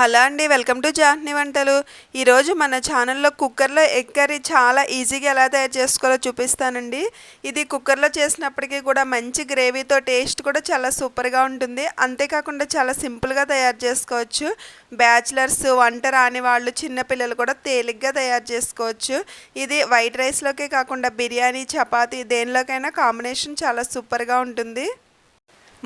Hello అండి welcome to Jahni వంటలు. ఈరోజు మన ఛానల్లో కుక్కర్లో ఎగ్ కర్రీ చాలా ఈజీగా ఎలా తయారు చేసుకోవాలో చూపిస్తానండి. ఇది కుక్కర్లో చేసినప్పటికీ కూడా మంచి గ్రేవీతో టేస్ట్ కూడా చాలా సూపర్గా ఉంటుంది. అంతేకాకుండా చాలా సింపుల్గా తయారు చేసుకోవచ్చు. బ్యాచిలర్స్ వంట రాని వాళ్ళు చిన్నపిల్లలు కూడా తేలిగ్గా తయారు చేసుకోవచ్చు. ఇది వైట్ రైస్లోకే కాకుండా బిర్యానీ చపాతీ దేనిలోకైనా కాంబినేషన్ చాలా సూపర్గా ఉంటుంది.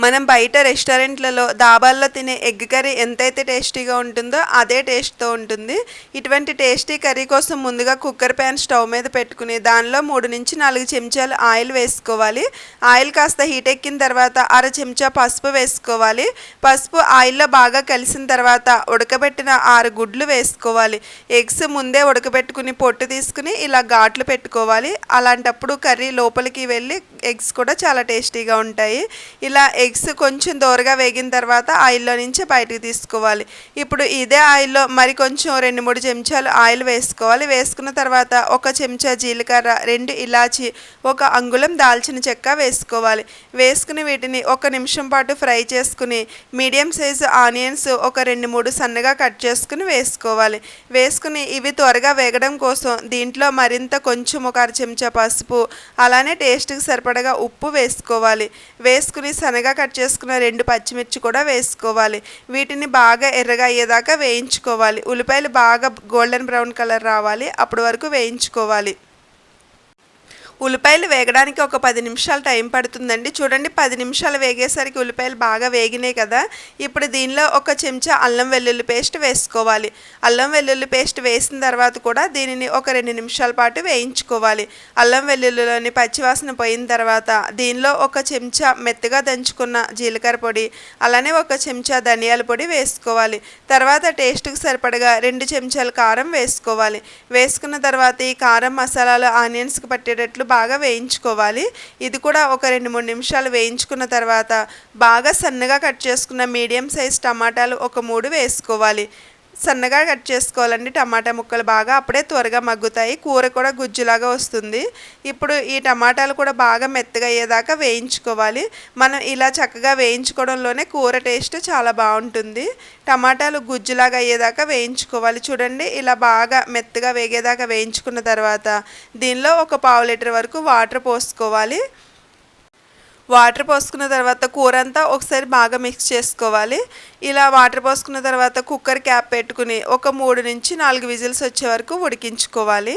మనం బయట రెస్టారెంట్లలో దాబాల్లో తినే ఎగ్ కర్రీ ఎంతైతే టేస్టీగా ఉంటుందో అదే టేస్ట్తో ఉంటుంది. ఇటువంటి టేస్టీ కర్రీ కోసం ముందుగా కుక్కర్ ప్యాన్ స్టవ్ మీద పెట్టుకుని దానిలో మూడు నుంచి నాలుగు చెంచాలు ఆయిల్ వేసుకోవాలి. ఆయిల్ కాస్త హీట్ ఎక్కిన తర్వాత అర చెంచా పసుపు వేసుకోవాలి. పసుపు ఆయిల్లో బాగా కలిసిన తర్వాత ఉడకబెట్టిన ఆరు గుడ్లు వేసుకోవాలి. ఎగ్స్ ముందే ఉడకబెట్టుకుని పొట్టు తీసుకుని ఇలా ఘాట్లు పెట్టుకోవాలి. అలాంటప్పుడు కర్రీ లోపలికి వెళ్ళి ఎగ్స్ కూడా చాలా టేస్టీగా ఉంటాయి. ఇలా ఎగ్స్ కొంచెం దోరగా వేగిన తర్వాత ఆయిల్లో నుంచి బయటకు తీసుకోవాలి. ఇప్పుడు ఇదే ఆయిల్లో మరి కొంచెం రెండు మూడు చెంచాలు ఆయిల్ వేసుకోవాలి. వేసుకున్న తర్వాత ఒక చెంచా జీలకర్ర రెండు ఇలాచి ఒక అంగుళం దాల్చిన చెక్క వేసుకోవాలి. వేసుకుని వీటిని ఒక నిమిషం పాటు ఫ్రై చేసుకుని మీడియం సైజు ఆనియన్స్ ఒక రెండు మూడు సన్నగా కట్ చేసుకుని వేసుకోవాలి. వేసుకుని ఇవి త్వరగా వేగడం కోసం దీంట్లో మరింత కొంచెం ఒక అర చెంచా పసుపు అలానే టేస్ట్కి సరిపడగా ఉప్పు వేసుకోవాలి. వేసుకుని సన్నగా కట్ చేసుకున్న రెండు పచ్చిమిర్చి కూడా వేసుకోవాలి. వీటిని బాగా ఎర్రగా అయ్యేదాకా వేయించుకోవాలి. ఉల్లిపాయలు బాగా గోల్డెన్ బ్రౌన్ కలర్ రావాలి. అప్పటి వరకు వేయించుకోవాలి. ఉల్లిపాయలు వేగడానికి ఒక పది నిమిషాలు టైం పడుతుందండి. చూడండి పది నిమిషాలు వేగేసరికి ఉల్లిపాయలు బాగా వేగినాయి కదా. ఇప్పుడు దీనిలో ఒక చెంచా అల్లం వెల్లుల్లి పేస్ట్ వేసుకోవాలి. అల్లం వెల్లుల్లి పేస్ట్ వేసిన తర్వాత కూడా దీనిని ఒక రెండు నిమిషాల పాటు వేయించుకోవాలి. అల్లం వెల్లుల్లిలోని పచ్చివాసన పోయిన తర్వాత దీనిలో ఒక చెంచా మెత్తగా దంచుకున్న జీలకర్ర పొడి అలానే ఒక చెంచా ధనియాల పొడి వేసుకోవాలి. తర్వాత టేస్ట్కి సరిపడగా రెండు చెంచాల కారం వేసుకోవాలి. వేసుకున్న తర్వాత ఈ కారం మసాలాలు ఆనియన్స్కి పట్టేటట్లు బాగా వేయించుకోవాలి. ఇది కూడా ఒక రెండు మూడు నిమిషాలు వేయించుకున్న తర్వాత బాగా సన్నగా కట్ చేసుకున్న మీడియం సైజ్ టమాటాలు ఒక మూడు వేసుకోవాలి. సన్నగా కట్ చేసుకోవాలండి. టమాటా ముక్కలు బాగా అప్పుడే త్వరగా మగ్గుతాయి. కూర కూడా గుజ్జులాగా వస్తుంది. ఇప్పుడు ఈ టమాటాలు కూడా బాగా మెత్తగా అయ్యేదాకా వేయించుకోవాలి. మనం ఇలా చక్కగా వేయించుకోవడంలోనే కూర టేస్ట్ చాలా బాగుంటుంది. టమాటాలు గుజ్జులాగా అయ్యేదాకా వేయించుకోవాలి. చూడండి ఇలా బాగా మెత్తగా వేగేదాకా వేయించుకున్న తర్వాత దీనిలో ఒక పావు లీటర్ వరకు వాటర్ పోసుకోవాలి. వాటర్ పోసుకున్న తర్వాత కూర అంతా ఒకసారి బాగా మిక్స్ చేసుకోవాలి. ఇలా వాటర్ పోసుకున్న తర్వాత కుక్కర్ క్యాప్ పెట్టుకుని ఒక మూడు నుంచి నాలుగు విజిల్స్ వచ్చే వరకు ఉడికించుకోవాలి.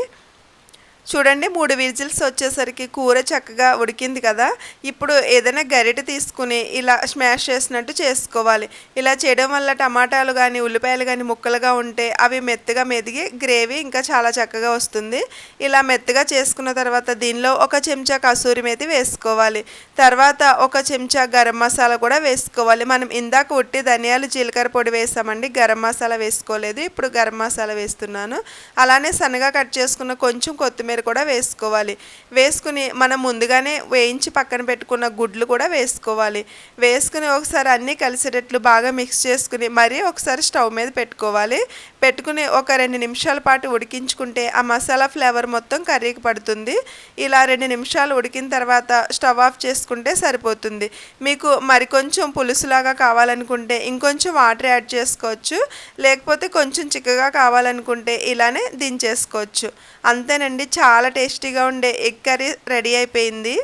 చూడండి మూడు విజిల్స్ వచ్చేసరికి కూర చక్కగా ఉడికింది కదా. ఇప్పుడు ఏదైనా గరిటె తీసుకుని ఇలా స్మాష్ చేసినట్టు చేసుకోవాలి. ఇలా చేయడం వల్ల టమాటాలు కానీ ఉల్లిపాయలు కానీ ముక్కలుగా ఉంటే అవి మెత్తగా మెదిగి గ్రేవీ ఇంకా చాలా చక్కగా వస్తుంది. ఇలా మెత్తగా చేసుకున్న తర్వాత దీనిలో ఒక చెంచా కసూరి మేతి వేసుకోవాలి. తర్వాత ఒక చెంచా గరం మసాలా కూడా వేసుకోవాలి. మనం ఇందాక ఉట్టి ధనియాలు జీలకర్ర పొడి వేసామండి. గరం మసాలా వేసుకోలేదు. ఇప్పుడు గరం మసాలా వేస్తున్నాను. అలానే సన్నగా కట్ చేసుకున్న కొంచెం కొత్తిమీర కొత్తిమీర కూడా వేసుకోవాలి. వేసుకుని మనం ముందుగానే వేయించి పక్కన పెట్టుకున్న గుడ్లు కూడా వేసుకోవాలి. వేసుకుని ఒకసారి అన్నీ కలిసేటట్లు బాగా మిక్స్ చేసుకుని మరీ ఒకసారి స్టవ్ మీద పెట్టుకోవాలి. పెట్టుకుని ఒక రెండు నిమిషాల పాటు ఉడికించుకుంటే ఆ మసాలా ఫ్లేవర్ మొత్తం కర్రీకి పడుతుంది. ఇలా రెండు నిమిషాలు ఉడికిన తర్వాత స్టవ్ ఆఫ్ చేసుకుంటే సరిపోతుంది. మీకు మరికొంచెం పులుసులాగా కావాలనుకుంటే ఇంకొంచెం వాటర్ యాడ్ చేసుకోవచ్చు. లేకపోతే కొంచెం చిక్కగా కావాలనుకుంటే ఇలానే దించేసుకోవచ్చు. అంతేనండి. చాలా టేస్టీగా ఉండే ఎగ్ కర్రీ రెడీ అయిపోయింది.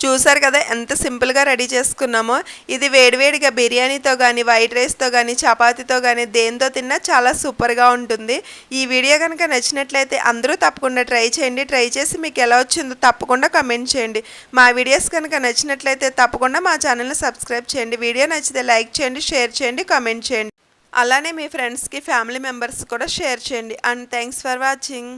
చూసారు కదా ఎంత సింపుల్గా రెడీ చేసుకున్నామో. ఇది వేడివేడిగా బిర్యానీతో కానీ వైట్ రైస్తో కానీ చపాతీతో కానీ దేంతో తిన్నా చాలా సూపర్గా ఉంటుంది. ఈ వీడియో కనుక నచ్చినట్లయితే అందరూ తప్పకుండా ట్రై చేయండి. ట్రై చేసి మీకు ఎలా వచ్చిందో తప్పకుండా కమెంట్ చేయండి. మా వీడియోస్ కనుక నచ్చినట్లయితే తప్పకుండా మా ఛానల్ని సబ్స్క్రైబ్ చేయండి. వీడియో నచ్చితే లైక్ చేయండి షేర్ చేయండి కమెంట్ చేయండి. అలానే మీ ఫ్రెండ్స్కి ఫ్యామిలీ మెంబర్స్ కూడా షేర్ చేయండి. And thanks for watching.